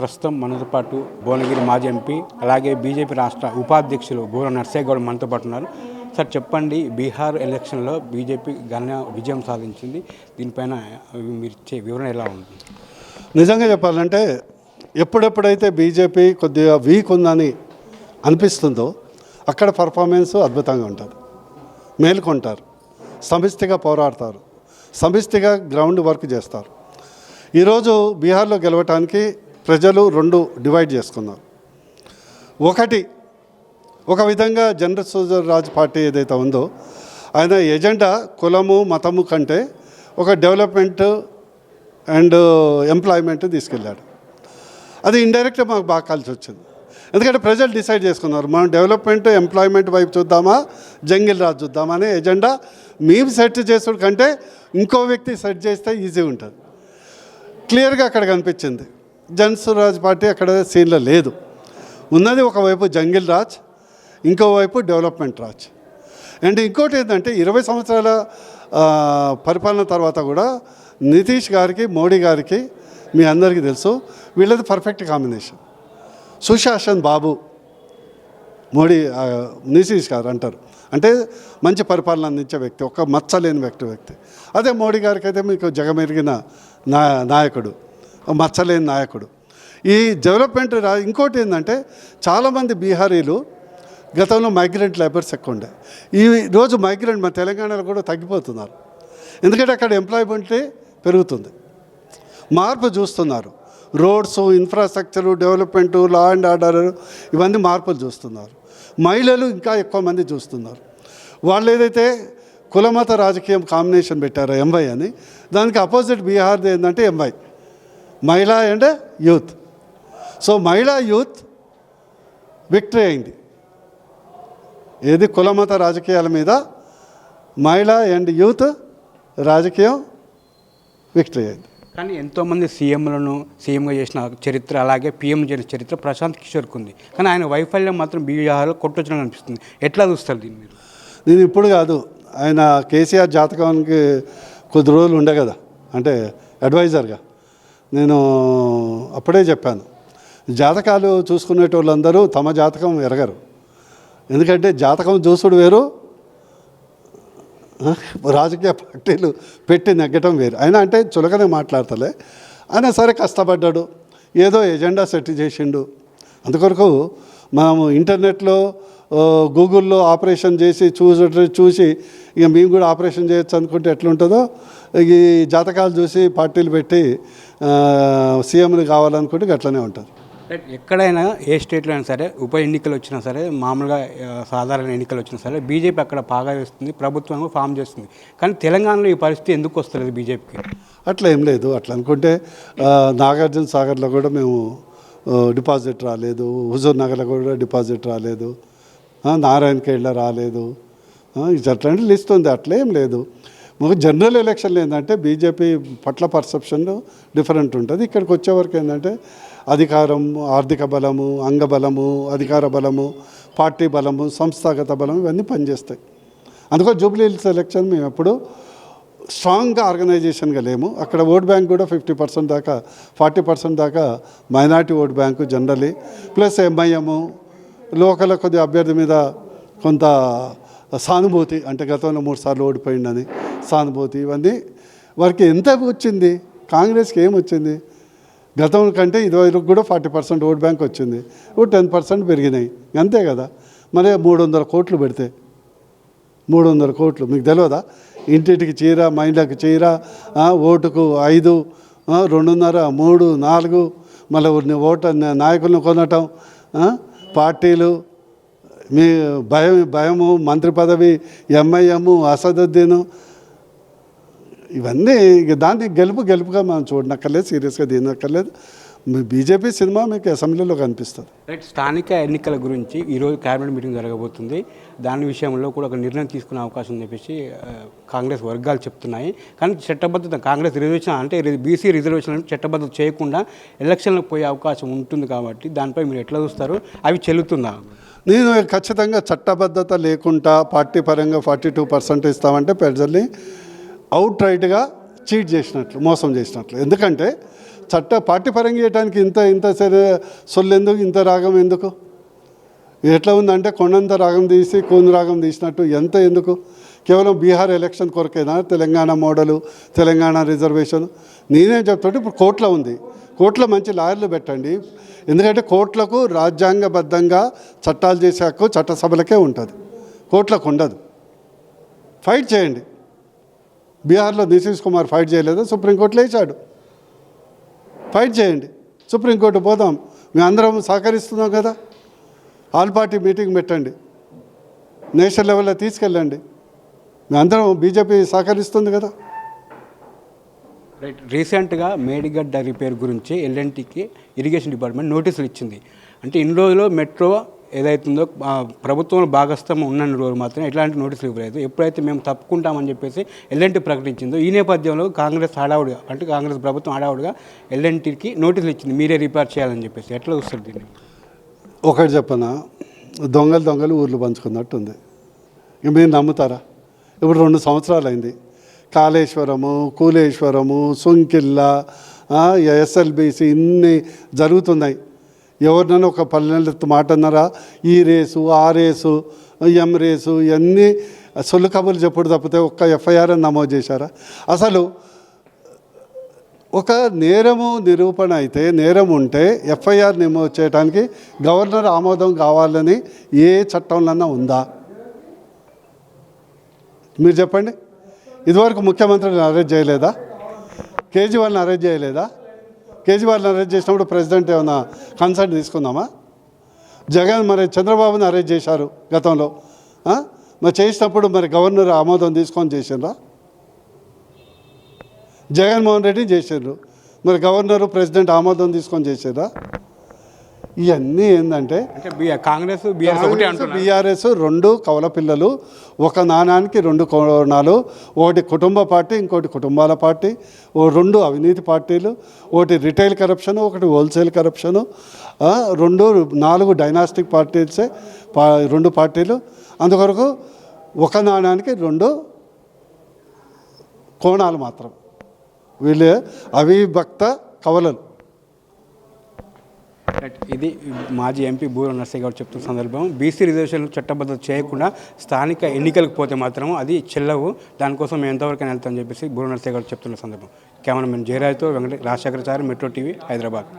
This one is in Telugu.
ప్రస్తుతం మనతో పాటు భువనగిరి మాజీ ఎంపీ అలాగే బీజేపీ రాష్ట్ర ఉపాధ్యక్షులు గోర నర్సేగౌడ్ మనతో పాటు ఉన్నారు. సార్ చెప్పండి బీహార్ ఎలక్షన్లో బీజేపీ ఘన విజయం సాధించింది. దీనిపైన మీరు ఇచ్చే వివరణ ఎలా ఉంది? నిజంగా చెప్పాలంటే ఎప్పుడెప్పుడైతే బీజేపీ కొద్దిగా వీక్ ఉందని అనిపిస్తుందో అక్కడ పర్ఫార్మెన్స్ అద్భుతంగా ఉంటుంది మేల్కొంటారు. సమిష్టిగా పోరాడతారు. సమిష్టిగా గ్రౌండ్ వర్క్ చేస్తారు. ఈరోజు బీహార్లో గెలవటానికి ప్రజలు రెండు డివైడ్ చేసుకున్నారు. ఒకటి ఒక విధంగా జనరల్ సోజర్ రాజ్ పార్టీ ఏదైతే ఉందో ఆయన ఎజెండా కులము మతము కంటే ఒక డెవలప్మెంట్ అండ్ ఎంప్లాయ్మెంట్ తీసుకెళ్ళాడు. అది ఇండైరెక్ట్గా మాకు బాగా కలిసి వచ్చింది. ఎందుకంటే ప్రజలు డిసైడ్ చేసుకున్నారు మనం డెవలప్మెంట్ ఎంప్లాయ్మెంట్ వైపు చూద్దామా జంగిల్ రాజ్ చూద్దామా అనే ఎజెండా మేము సెట్ చేసుడు కంటే ఇంకో వ్యక్తి సెట్ చేస్తే ఈజీ ఉంటుంది. క్లియర్గా అక్కడ కనిపించింది. జన్సురాజ్ పార్టీ అక్కడ సీన్లో లేదు. ఉన్నది ఒకవైపు జంగిల్ రాజ్ ఇంకోవైపు డెవలప్మెంట్ రాజ్. అండ్ ఇంకోటి ఏంటంటే ఇరవై సంవత్సరాల పరిపాలన తర్వాత కూడా నితీష్ గారికి మోడీ గారికి మీ అందరికీ తెలుసు వీళ్ళది పర్ఫెక్ట్ కాంబినేషన్ సుశాసన్ బాబు మోడీ నితీష్ గారు అంటారు. అంటే మంచి పరిపాలన అందించే వ్యక్తి ఒక మచ్చలేని వ్యక్తి వ్యక్తి. అదే మోడీ గారికి అయితే మీకు జగమెరిగిన నా నాయకుడు. మచ్చలేని నాయకుడు. ఈ డెవలప్మెంట్ రా ఇంకోటి ఏంటంటే చాలామంది బీహారీలు గతంలో మైగ్రెంట్ లేబర్స్ ఎక్కువ ఉండే. ఈ రోజు మైగ్రెంట్ మన తెలంగాణలో కూడా తగ్గిపోతున్నారు. ఎందుకంటే అక్కడ ఎంప్లాయ్మెంట్ పెరుగుతుంది. మార్పు చూస్తున్నారు. Roads infrastructure development law and order ఇవన్నీ మార్పులు చూస్తున్నారు. మహిళలు ఇంకా ఎక్కువ మంది చూస్తున్నారు. వాళ్ళు ఏదైతే కులమత రాజకీయం కాంబినేషన్ పెట్టారో ఎంవై అని దానికి అపోజిట్ బీహార్ది ఏంటంటే ఎంవై మహిళా అండ్ యూత్. సో మహిళా యూత్ విక్టరీ అయింది. ఏది కులమత రాజకీయాల మీద మహిళా అండ్ యూత్ రాజకీయం విక్టరీ అయింది. కానీ ఎంతోమంది సీఎంలను సీఎంగా చేసిన చరిత్ర అలాగే పీఎం చేసిన చరిత్ర ప్రశాంత్ కిషోర్కి ఉంది. కానీ ఆయన వైఫల్యం మాత్రం బీహార్లో కొట్టొచ్చడం అనిపిస్తుంది. ఎట్లా చూస్తారు దీన్ని మీరు? నేను ఇప్పుడు కాదు. ఆయన కేసీఆర్ జాతకానికి కొద్ది రోజులు ఉండే కదా. అంటే అడ్వైజర్గా. నేను అప్పుడే చెప్పాను. జాతకాలు చూసుకునేటోళ్ళందరూ తమ జాతకం ఎరగరు. ఎందుకంటే జాతకం చూసుడు వేరు రాజకీయ పార్టీలు పెట్టి నెగ్గటం వేరు. అయినా అంటే చులకనే మాట్లాడతలే. ఆయన సరే కష్టపడ్డాడు. ఏదో ఎజెండా సెట్ చేసిండు. అందుకొరకు మనము ఇంటర్నెట్లో గూగుల్లో ఆపరేషన్ చేసి చూసి చూసి ఇక మేము కూడా ఆపరేషన్ చేయొచ్చు అనుకుంటే ఎట్లుంటుందో ఈ జాతకాలు చూసి పార్టీలు పెట్టి సీఎంలు కావాలనుకుంటే అట్లనే ఉంటుంది ఎక్కడైనా ఏ స్టేట్లో అయినా సరే ఉప ఎన్నికలు వచ్చినా సరే మామూలుగా సాధారణ ఎన్నికలు వచ్చినా సరే బీజేపీ అక్కడ బాగా వేస్తుంది ప్రభుత్వం ఫామ్ చేస్తుంది. కానీ తెలంగాణలో ఈ పరిస్థితి ఎందుకు వస్తలేదు బీజేపీకి? అట్లా ఏం లేదు. అట్లా అనుకుంటే నాగార్జున సాగర్లో కూడా మేము డిపాజిట్ రాలేదు. హుజూర్ నగర్లో కూడా డిపాజిట్ రాలేదు. నారాయణ కేళ్ళ రాలేదు. ఆ, అట్లాంటి లిస్ట్ ఉంది అట్లా ఏం లేదు. మాకు జనరల్ ఎలక్షన్లు ఏంటంటే బీజేపీ పట్ల పర్సెప్షన్ డిఫరెంట్ ఉంటుంది. ఇక్కడికి వచ్చేవరకు ఏంటంటే అధికారం ఆర్థిక బలము అంగబలము అధికార బలము పార్టీ బలము సంస్థాగత బలం ఇవన్నీ పనిచేస్తాయి. అందుకో జూబ్లీ హిల్స్ ఎలక్షన్ మేము ఎప్పుడు స్ట్రాంగ్గా ఆర్గనైజేషన్గా లేము. అక్కడ ఓట్ బ్యాంక్ కూడా ఫిఫ్టీ పర్సెంట్ దాకా ఫార్టీ పర్సెంట్ దాకా minority vote bank generally plus MIM local కొద్ది అభ్యర్థి మీద కొంత సానుభూతి అంటే గతంలో మూడు సార్లు ఓడిపోయిందని సానుభూతి ఇవన్నీ వారికి ఎంత వచ్చింది? కాంగ్రెస్కి ఏం వచ్చింది? గతం కంటే ఇదివరకు కూడా ఫార్టీ పర్సెంట్ ఓట్ బ్యాంక్ వచ్చింది. ఇప్పుడు టెన్ పర్సెంట్ పెరిగినాయి. అంతే కదా? మరి మూడు వందల కోట్లు పెడితే. మూడు వందల కోట్లు. మీకు తెలియదా ఇంటింటికి చీర మహిళకు చీర ఓటుకు ఐదు రెండున్నర మూడు నాలుగు మళ్ళీ ఓటు నాయకులను కొనటం పార్టీలు మీ భయం భయము మంత్రి పదవి ఎంఐఎం అసదుద్దీను ఇవన్నీ దాన్ని గెలుపు గెలుపుగా మనం చూడనక్కర్లేదు సీరియస్గా దీనక్కర్లేదు. బీజేపీ సినిమా మీకు అసెంబ్లీలో కనిపిస్తుంది. రైట్ స్థానిక ఎన్నికల గురించి ఈరోజు క్యాబినెట్ మీటింగ్ జరగబోతుంది. దాని విషయంలో కూడా ఒక నిర్ణయం తీసుకునే అవకాశం ఉందని చెప్పేసి కాంగ్రెస్ వర్గాలు చెప్తున్నాయి. కానీ చట్టబద్ధత కాంగ్రెస్ రిజర్వేషన్ అంటే బీసీ రిజర్వేషన్ చట్టబద్ధత చేయకుండా ఎలక్షన్లకు పోయే అవకాశం ఉంటుంది కాబట్టి దానిపై మీరు ఎట్లా చూస్తారు? అవి చెల్లుతుందా? నేను ఖచ్చితంగా చట్టబద్ధత లేకుండా పార్టీ పరంగా ఫార్టీ టూ పర్సెంట్ ఇస్తామంటే ప్రజల్ని అవుట్ రైట్గా చీట్ చేసినట్లు మోసం చేసినట్లు. ఎందుకంటే చట్ట పార్టీ పరంగా చేయడానికి ఇంత ఇంత సరే సొల్లు ఎందుకు ఇంత రాగం ఎందుకు? ఎట్లా ఉందంటే కొండంత రాగం తీసి కోన్ రాగం తీసినట్టు ఎంత ఎందుకు? కేవలం బీహార్ ఎలక్షన్ కొరకేనా? తెలంగాణ మోడలు తెలంగాణ రిజర్వేషన్ నేనేం చెప్తుంటే ఇప్పుడు కోర్టులో ఉంది. కోర్టులో మంచి లాయర్లు పెట్టండి. ఎందుకంటే కోర్టులకు రాజ్యాంగబద్ధంగా చట్టాలు చేసే హక్కు చట్టసభలకే ఉంటుంది. కోర్టులకు ఉండదు. ఫైట్ చేయండి. బీహార్లో నితీష్ కుమార్ ఫైట్ చేయలేదు? సుప్రీంకోర్టులో వేసాడు ఫైట్ చేయండి. సుప్రీంకోర్టు పోదాం. మేము అందరం సహకరిస్తున్నాం కదా. ఆల్ పార్టీ మీటింగ్ పెట్టండి. నేషనల్ లెవెల్లో తీసుకెళ్ళండి. మేము అందరం బీజేపీ సహకరిస్తుంది కదా. రైట్. రీసెంట్గా మేడిగడ్డ రిపేర్ గురించి ఎల్ఎన్టీకి ఇరిగేషన్ డిపార్ట్మెంట్ నోటీసులు ఇచ్చింది. అంటే ఇన్ని రోజులు మెట్రో ఏదైతుందో ప్రభుత్వం ప్రభుత్వంలో భాగస్వామ్యం ఉన్న రోజు మాత్రం ఎట్లాంటి నోటీసులు ఇవ్వలేదు. ఎప్పుడైతే మేము తప్పుకుంటామని చెప్పేసి ఎల్ఎన్టీ ప్రకటించిందో ఈ నేపథ్యంలో కాంగ్రెస్ హడావుడిగా అంటే కాంగ్రెస్ ప్రభుత్వం హడావుడిగా ఎల్ఎన్టీకి నోటీసులు ఇచ్చింది. మీరే రిపేర్ చేయాలని చెప్పేసి. ఎట్లా వస్తుంది దీన్ని? ఒకటి చెప్పనా? దొంగలు దొంగలు ఊర్లు పంచుకున్నట్టు ఉంది ఇక మీరు నమ్ముతారా? ఇప్పుడు రెండు సంవత్సరాలు అయింది కాళేశ్వరము కూలేశ్వరము సుంకిల్ల ఎస్ఎల్బిసి ఇన్ని జరుగుతున్నాయి. ఎవరినైనా ఒక పల్లెలతో మాట అన్నారా ఈ రేసు ఆ రేసు ఎం రేసు ఇవన్నీ సొల్లు కబుర్లు చెప్పుడు తప్పితే ఒక్క ఎఫ్ఐఆర్ నమోదు చేశారా? అసలు ఒక నేరము నిరూపణ అయితే నేరం ఉంటే ఎఫ్ఐఆర్ నమోదు చేయడానికి గవర్నర్ ఆమోదం కావాలని ఏ చట్టంలో ఉందా? మీరు చెప్పండి. ఇదివరకు ముఖ్యమంత్రిని అరెస్ట్ చేయలేదా? కేజ్రీవాల్ని అరెస్ట్ చేయలేదా? కేజ్రీవాల్ని అరెస్ట్ చేసినప్పుడు ప్రెసిడెంట్ ఏమైనా కన్సల్ట్ తీసుకుందామా? జగన్ మరి చంద్రబాబుని అరెస్ట్ చేశారు గతంలో. మరి చేసినప్పుడు మరి గవర్నర్ ఆమోదం తీసుకొని చేసిండ్రా? జగన్మోహన్ రెడ్డి చేసిండ్రు. మరి గవర్నరు ప్రెసిడెంట్ ఆమోదం తీసుకొని చేసారా ఇవన్నీ ఏంటంటే కాంగ్రెస్ బీఆర్ఎస్ రెండు కవల పిల్లలు ఒక నాణానికి రెండు కోణాలు ఒకటి కుటుంబ పార్టీ ఇంకోటి కుటుంబాల పార్టీ ఓ రెండు అవినీతి పార్టీలు ఒకటి రిటైల్ కరప్షన్ ఒకటి హోల్సేల్ కరప్షను రెండు నాలుగు డైనాస్టిక్ పార్టీసే పా రెండు పార్టీలు. అందుకొరకు ఒక నాణానికి రెండు కోణాలు మాత్రం. వీళ్ళు అవిభక్త కవలలు. ఇది మాజీ ఎంపీ బూర నర్సయ్య గారు చెప్తున్న సందర్భం. బీసీ రిజర్వేషన్లు చట్టబద్ధత చేయకుండా స్థానిక ఎన్నికలకు పోతే మాత్రం అది చెల్లవు. దానికోసం మేము ఎంతవరకు వెళ్తామని చెప్పేసి బూర నర్సయ్య గారు చెప్తున్న సందర్భం. కెమెరామెన్ జయరాజ్తో వెంకట రాజశేఖరచారి మెట్రో టీవీ హైదరాబాద్.